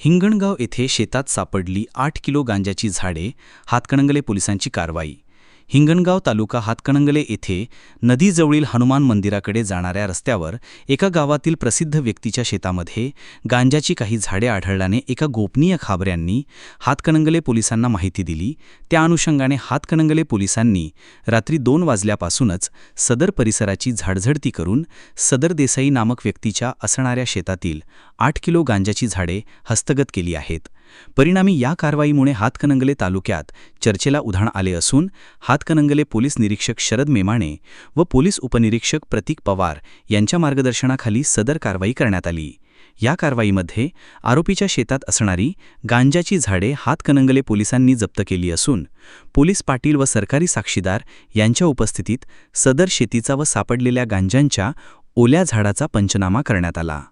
हिंगणगाव येथे शेतात सापडली आठ किलो गांजाची झाडे हातकणंगले पोलिसांची कारवाई हिंगणगाव तालुका हातकणंगले येथे नदीजवळील हनुमान मंदिराकडे जाणाऱ्या रस्त्यावर एका गावातील प्रसिद्ध व्यक्तीच्या शेतामध्ये गांजाची काही झाडे आढळल्याने एका गोपनीय खाबऱ्यांनी हातकणंगले पोलिसांना माहिती दिली. त्या अनुषंगाने हातकणंगले पोलिसांनी रात्री दोन वाजल्यापासूनच सदर परिसराची झाडझडती करून सदर देसाई नामक व्यक्तीच्या असणाऱ्या शेतातील आठ किलो गांजाची झाडे हस्तगत केली आहेत. परिणामी या कारवाईमुळे हातकणंगले तालुक्यात चर्चेला उधाण आले असून हातकणंगले पोलीस निरीक्षक शरद मेमाणे व पोलीस उपनिरीक्षक प्रतीक पवार यांच्या मार्गदर्शनाखाली सदर कारवाई करण्यात आली. या कारवाईमध्ये आरोपीच्या शेतात असणारी गांजाची झाडे हातकणंगले पोलिसांनी जप्त केली असून पोलीस पाटील व सरकारी साक्षीदार यांच्या उपस्थितीत सदर शेतीचा व सापडलेल्या गांजांच्या ओल्या झाडाचा पंचनामा करण्यात आला.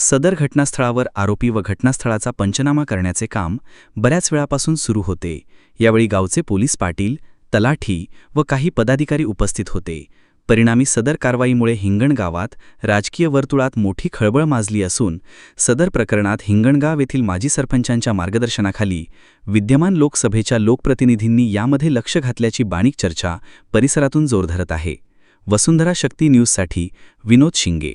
सदर घटनास्थळावर आरोपी व घटनास्थळाचा पंचनामा करण्याचे काम बऱ्याच वेळापासून सुरू होते. यावेळी गावचे पोलीस पाटील तलाठी व काही पदाधिकारी उपस्थित होते. परिणामी सदर कारवाईमुळे हिंगण गावात राजकीय वर्तुळात मोठी खळबळ माजली असून सदर प्रकरणात हिंगणगाव येथील माजी सरपंचांच्या मार्गदर्शनाखाली विद्यमान लोकसभेच्या लोकप्रतिनिधींनी यामध्ये लक्ष घातल्याची बाणिक चर्चा परिसरातून जोर धरत आहे. वसुंधरा शक्ती न्यूजसाठी विनोद शिंगे.